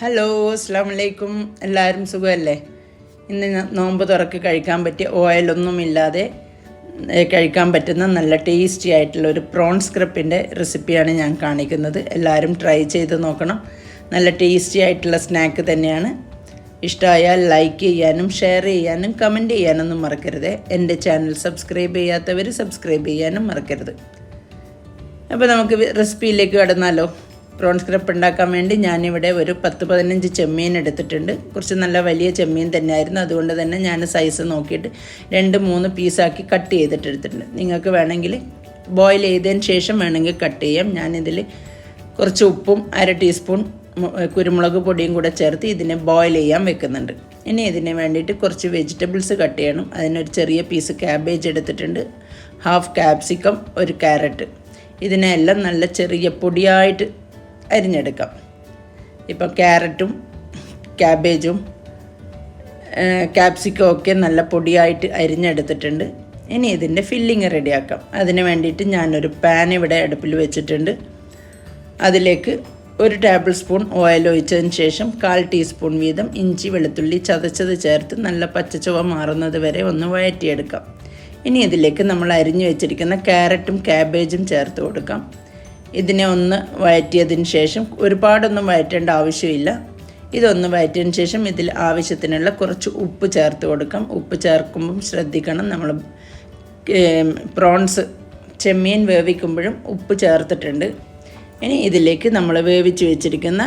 Hello അസ്സാം വലൈക്കും എല്ലാവരും സുഖമല്ലേ? ഇന്ന് നോമ്പ് തുറക്ക് കഴിക്കാൻ പറ്റിയ ഓയിലൊന്നുമില്ലാതെ ഇല്ലാതെ കഴിക്കാൻ പറ്റുന്ന നല്ല ടേസ്റ്റി ആയിട്ടുള്ള ഒരു പ്രോൺ സ്ക്രിപ്പിന്റെ റെസിപ്പിയാണ് ഞാൻ കാണിക്കുന്നത്. എല്ലാവരും ട്രൈ ചെയ്ത് നോക്കണം. നല്ല ടേസ്റ്റി ആയിട്ടുള്ള സ്നാക്ക് തന്നെയാണ്. ഇഷ്ടമായാൽ ലൈക്ക് ചെയ്യാനും ഷെയർ ചെയ്യാനും കമന്റ് ചെയ്യാനൊന്നും മറക്കരുത്. എന്റെ ചാനൽ സബ്സ്ക്രൈബ് ചെയ്യാത്തവർ സബ്സ്ക്രൈബ് ചെയ്യാനും മറക്കരുത്. അപ്പോൾ നമുക്ക് റെസിപ്പിയിലേക്ക് കടന്നാലോ? പ്രോൺ ക്രപ്പ് ഉണ്ടാക്കാൻ വേണ്ടി ഞാനിവിടെ ഒരു പത്ത് പതിനഞ്ച് ചെമ്മീൻ എടുത്തിട്ടുണ്ട്. കുറച്ച് നല്ല വലിയ ചെമ്മീൻ തന്നെയായിരുന്നു. അതുകൊണ്ട് തന്നെ ഞാൻ സൈസ് നോക്കിയിട്ട് രണ്ട് മൂന്ന് പീസാക്കി കട്ട് ചെയ്തിട്ട് എടുത്തിട്ടുണ്ട്. നിങ്ങൾക്ക് വേണമെങ്കിൽ ബോയിൽ ചെയ്തതിന് ശേഷം വേണമെങ്കിൽ കട്ട് ചെയ്യാം. ഞാനിതിൽ കുറച്ച് ഉപ്പും അര ടീസ്പൂൺ കുരുമുളക് പൊടിയും കൂടെ ചേർത്ത് ഇതിനെ ബോയിൽ ചെയ്യാൻ വെക്കുന്നുണ്ട്. ഇനി ഇതിന് വേണ്ടിയിട്ട് കുറച്ച് വെജിറ്റബിൾസ് കട്ട് ചെയ്യണം. അതിനൊരു ചെറിയ പീസ് ക്യാബേജ് എടുത്തിട്ടുണ്ട്. ഹാഫ് ക്യാപ്സിക്കം ഒരു ക്യാരറ്റ് ഇതിനെല്ലാം നല്ല ചെറിയ പൊടിയായിട്ട് അരിഞ്ഞെടുക്കാം. ഇപ്പം ക്യാരറ്റും ക്യാബേജും ക്യാപ്സിക്കം ഒക്കെ നല്ല പൊടിയായിട്ട് അരിഞ്ഞെടുത്തിട്ടുണ്ട്. ഇനി ഇതിന്റെ ഫില്ലിങ് റെഡിയാക്കാം. അതിന് വേണ്ടിയിട്ട് ഞാനൊരു പാൻ ഇവിടെ അടുപ്പിൽ വെച്ചിട്ടുണ്ട്. അതിലേക്ക് ഒരു ടേബിൾ സ്പൂൺ ഓയിൽ ഒഴിച്ചതിന് ശേഷം കാൽ ടീസ്പൂൺ വീതം ഇഞ്ചി വെളുത്തുള്ളി ചതച്ചത് ചേർത്ത് നല്ല പച്ചച്ചുവ മാറുന്നത് വരെ ഒന്ന് വഴറ്റിയെടുക്കാം. ഇനി ഇതിലേക്ക് നമ്മൾ അരിഞ്ഞു വെച്ചിരിക്കുന്ന ക്യാരറ്റും ക്യാബേജും ചേർത്ത് കൊടുക്കാം. ഇതിനെ ഒന്ന് വഴറ്റിയതിന് ശേഷം ഒരുപാടൊന്നും വഴറ്റേണ്ട ആവശ്യമില്ല. ഇതൊന്ന് വഴറ്റിയതിന് ശേഷം ഇതിൽ ആവശ്യത്തിനുള്ള കുറച്ച് ഉപ്പ് ചേർത്ത് കൊടുക്കാം. ഉപ്പ് ചേർക്കുമ്പം ശ്രദ്ധിക്കണം. നമ്മൾ പ്രോൺസ് ചെമ്മീൻ വേവിക്കുമ്പോഴും ഉപ്പ് ചേർത്തിട്ടുണ്ട്. ഇനി ഇതിലേക്ക് നമ്മൾ വേവിച്ച് വെച്ചിരിക്കുന്ന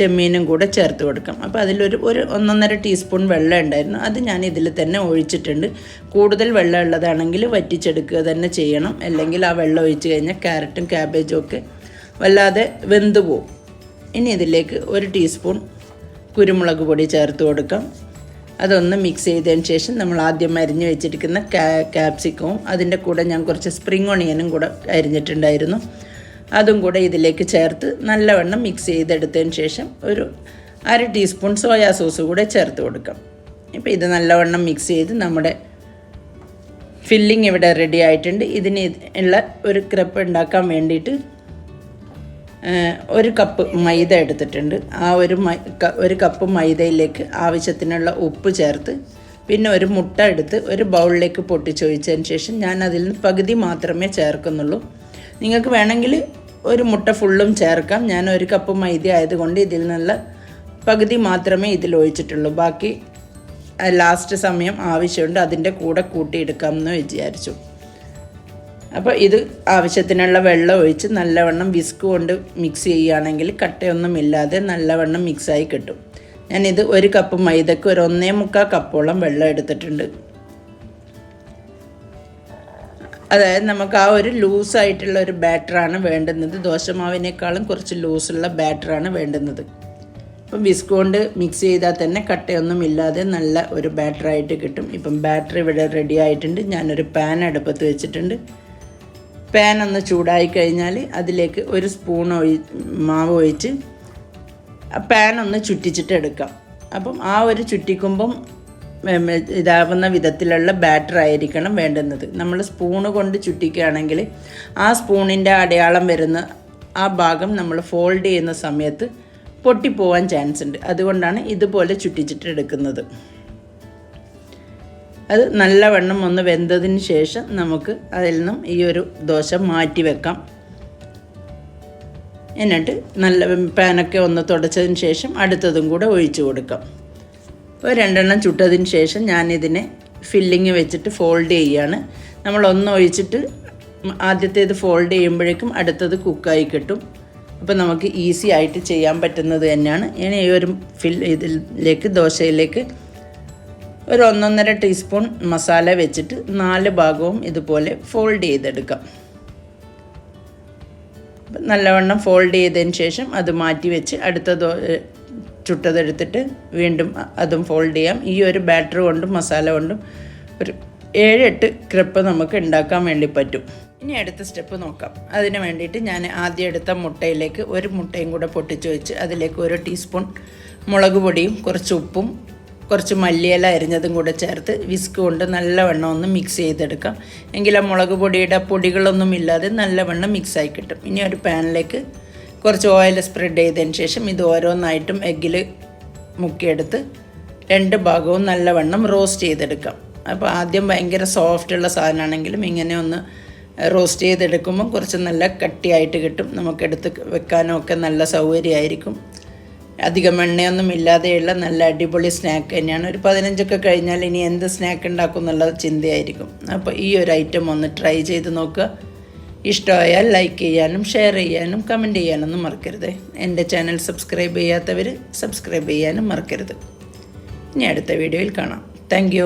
ചെമ്മീനും കൂടെ ചേർത്ത് കൊടുക്കാം. അപ്പോൾ അതിലൊരു ഒരു ഒന്നൊന്നര ടീസ്പൂൺ വെള്ളം ഉണ്ടായിരുന്നു. അത് ഞാൻ ഇതിൽ തന്നെ ഒഴിച്ചിട്ടുണ്ട്. കൂടുതൽ വെള്ളം ഉള്ളതാണെങ്കിൽ വറ്റിച്ചെടുക്കുക തന്നെ ചെയ്യണം. അല്ലെങ്കിൽ ആ വെള്ളം ഒഴിച്ച് കഴിഞ്ഞാൽ ക്യാരറ്റും ക്യാബേജും ഒക്കെ വല്ലാതെ വെന്തു പോവും. ഇനി ഇതിലേക്ക് ഒരു ടീസ്പൂൺ കുരുമുളക് പൊടി ചേർത്ത് കൊടുക്കാം. അതൊന്ന് മിക്സ് ചെയ്തതിന് ശേഷം നമ്മൾ ആദ്യം അരിഞ്ഞ് വെച്ചിരിക്കുന്ന ക്യാ ക്യാപ്സിക്കവും അതിന്റെ കൂടെ ഞാൻ കുറച്ച് സ്പ്രിംഗ് ഒണിയനും കൂടെ അരിഞ്ഞിട്ടുണ്ടായിരുന്നു. അതും കൂടെ ഇതിലേക്ക് ചേർത്ത് നല്ലവണ്ണം മിക്സ് ചെയ്തെടുത്തതിന് ശേഷം ഒരു അര ടീസ്പൂൺ സോയാ സോസ് കൂടെ ചേർത്ത് കൊടുക്കാം. ഇപ്പോൾ ഇത് നല്ലവണ്ണം മിക്സ് ചെയ്ത് നമ്മുടെ ഫില്ലിംഗ് ഇവിടെ റെഡി ആയിട്ടുണ്ട്. ഇതിന് ഉള്ള ഒരു ക്രപ്പ് ഉണ്ടാക്കാൻ വേണ്ടിയിട്ട് ഒരു കപ്പ് മൈദ എടുത്തിട്ടുണ്ട്. ആ ഒരു ഒരു കപ്പ് മൈദയിലേക്ക് ആവശ്യത്തിനുള്ള ഉപ്പ് ചേർത്ത് പിന്നെ ഒരു മുട്ട എടുത്ത് ഒരു ബൗളിലേക്ക് പൊട്ടിച്ചൊഴിച്ചതിന് ശേഷം ഞാൻ അതിൽ നിന്ന് പകുതി മാത്രമേ ചേർക്കുന്നുള്ളൂ. നിങ്ങൾക്ക് വേണമെങ്കിൽ ഒരു മുട്ട ഫുള്ളും ചേർക്കാം. ഞാൻ ഒരു കപ്പ് മൈദ ആയതുകൊണ്ട് ഇതിൽ നിന്നുള്ള പകുതി മാത്രമേ ഇതിൽ ഒഴിച്ചിട്ടുള്ളൂ. ബാക്കി ലാസ്റ്റ് സമയം ആവശ്യമുണ്ട്. അതിന്റെ കൂടെ കൂട്ടിയെടുക്കാം എന്ന് വിചാരിച്ചു. അപ്പോൾ ഇത് ആവശ്യത്തിനുള്ള വെള്ളം ഒഴിച്ച് നല്ലവണ്ണം വിസ്ക് കൊണ്ട് മിക്സ് ചെയ്യുകയാണെങ്കിൽ കട്ടയൊന്നും ഇല്ലാതെ നല്ലവണ്ണം മിക്സായി കിട്ടും. ഞാനിത് ഒരു കപ്പ് മൈദക്ക് ഒരു ഒന്നേ മുക്കാൽ കപ്പോളം വെള്ളം എടുത്തിട്ടുണ്ട്. അതായത് നമുക്ക് ആ ഒരു ലൂസായിട്ടുള്ള ഒരു ബാറ്ററാണ് വേണ്ടുന്നത്. ദോശമാവിനേക്കാളും കുറച്ച് ലൂസുള്ള ബാറ്ററാണ് വേണ്ടുന്നത്. ഇപ്പം വിസ്ക് കൊണ്ട് മിക്സ് ചെയ്താൽ തന്നെ കട്ടയൊന്നും ഇല്ലാതെ നല്ല ഒരു ബാറ്ററായിട്ട് കിട്ടും. ഇപ്പം ബാറ്റർ ഇവിടെ റെഡി ആയിട്ടുണ്ട്. ഞാനൊരു പാൻ അടുപ്പത്ത് വെച്ചിട്ടുണ്ട്. പാൻ ഒന്ന് ചൂടായി കഴിഞ്ഞാൽ അതിലേക്ക് ഒരു സ്പൂൺ ഒഴി മാവ് ഒഴിച്ച് പാൻ ഒന്ന് ചുറ്റിച്ചിട്ട് എടുക്കാം. അപ്പം ആ ഒരു ചുറ്റിക്കുമ്പം ഇതാവുന്ന വിധത്തിലുള്ള ബാറ്റർ ആയിരിക്കണം വേണ്ടുന്നത്. നമ്മൾ സ്പൂണ് കൊണ്ട് ചുറ്റിക്കുകയാണെങ്കിൽ ആ സ്പൂണിന്റെ അടയാളം വരുന്ന ആ ഭാഗം നമ്മൾ ഫോൾഡ് ചെയ്യുന്ന സമയത്ത് പൊട്ടിപ്പോവാൻ ചാൻസ് ഉണ്ട്. അതുകൊണ്ടാണ് ഇതുപോലെ ചുറ്റിച്ചിട്ട് എടുക്കുന്നത്. അത് നല്ലവണ്ണം ഒന്ന് വെന്തതിന് ശേഷം നമുക്ക് അതിൽ നിന്നും ഈ ഒരു ദോശ മാറ്റി വെക്കാം. എന്നിട്ട് നല്ല പാനൊക്കെ ഒന്ന് തുടച്ചതിന് ശേഷം അടുത്തതും കൂടെ ഒഴിച്ചു കൊടുക്കാം. ഇപ്പോൾ രണ്ടെണ്ണം ചുട്ടതിന് ശേഷം ഞാനിതിനെ ഫില്ലിങ് വെച്ചിട്ട് ഫോൾഡ് ചെയ്യുകയാണ് നമ്മൾ ഒന്ന് ഒഴിച്ചിട്ട് ആദ്യത്തേത് ഫോൾഡ് ചെയ്യുമ്പോഴേക്കും അടുത്തത് കുക്കായി കിട്ടും. അപ്പോൾ നമുക്ക് ഈസി ആയിട്ട് ചെയ്യാൻ പറ്റുന്നത് തന്നെയാണ്. ഇനി ഈ ഒരു ഫിൽ ഇതിലേക്ക് ദോശയിലേക്ക് ഒരു ഒന്നൊന്നര ടീസ്പൂൺ മസാല വെച്ചിട്ട് നാല് ഭാഗവും ഇതുപോലെ ഫോൾഡ് ചെയ്തെടുക്കാം. നല്ലവണ്ണം ഫോൾഡ് ചെയ്തതിന് ശേഷം അത് മാറ്റി വെച്ച് അടുത്ത ചുട്ടതെടുത്തിട്ട് വീണ്ടും അതും ഫോൾഡ് ചെയ്യാം. ഈ ഒരു ബാറ്റർ കൊണ്ടും മസാല കൊണ്ടും ഒരു ഏഴ് എട്ട് ക്രിപ്പ് നമുക്ക് ഉണ്ടാക്കാൻ വേണ്ടി പറ്റും. ഇനി അടുത്ത സ്റ്റെപ്പ് നോക്കാം. അതിന് വേണ്ടിയിട്ട് ഞാൻ ആദ്യം എടുത്ത മുട്ടയിലേക്ക് ഒരു മുട്ടയും കൂടെ പൊട്ടിച്ച് വെച്ച് അതിലേക്ക് ഒരു ടീസ്പൂൺ മുളക് പൊടിയും കുറച്ച് ഉപ്പും കുറച്ച് മല്ലിയില അരിഞ്ഞതും കൂടെ ചേർത്ത് വിസ്ക് കൊണ്ട് നല്ലവണ്ണം ഒന്ന് മിക്സ് ചെയ്തെടുക്കാം. എങ്കിൽ ആ മുളക് പൊടിയുടെ പൊടികളൊന്നും ഇല്ലാതെ നല്ലവണ്ണം മിക്സായി കിട്ടും. ഇനി ഒരു പാനിലേക്ക് കുറച്ച് ഓയിൽ സ്പ്രെഡ് ചെയ്തതിന് ശേഷം ഇത് ഓരോന്നായിട്ടും എഗ്ഗിൽ മുക്കിയെടുത്ത് രണ്ട് ഭാഗവും നല്ലവണ്ണം റോസ്റ്റ് ചെയ്തെടുക്കാം. അപ്പോൾ ആദ്യം ഭയങ്കര സോഫ്റ്റുള്ള സാധനമാണെങ്കിലും ഇങ്ങനെ ഒന്ന് റോസ്റ്റ് ചെയ്തെടുക്കുമ്പോൾ കുറച്ച് നല്ല കട്ടിയായിട്ട് കിട്ടും. നമുക്കെടുത്ത് വെക്കാനും ഒക്കെ നല്ല സൗകര്യമായിരിക്കും. അധികം എണ്ണയൊന്നും ഇല്ലാതെയുള്ള നല്ല അടിപൊളി സ്നാക്ക് തന്നെയാണ്. ഒരു പതിനഞ്ചൊക്കെ കഴിഞ്ഞാൽ ഇനി എന്ത് സ്നാക്ക് ഉണ്ടാക്കും എന്നുള്ള ചിന്തയായിരിക്കും. അപ്പോൾ ഈ ഒരു ഐറ്റം ഒന്ന് ട്രൈ ചെയ്ത് നോക്കുക. ഇഷ്ടമായാൽ ലൈക്ക് ചെയ്യാനും ഷെയർ ചെയ്യാനും കമന്റ് ചെയ്യാനൊന്നും മറക്കരുത്. എന്റെ ചാനൽ സബ്സ്ക്രൈബ് ചെയ്യാത്തവർ സബ്സ്ക്രൈബ് ചെയ്യാനും മറക്കരുത്. ഇനി അടുത്ത വീഡിയോയിൽ കാണാം. താങ്ക്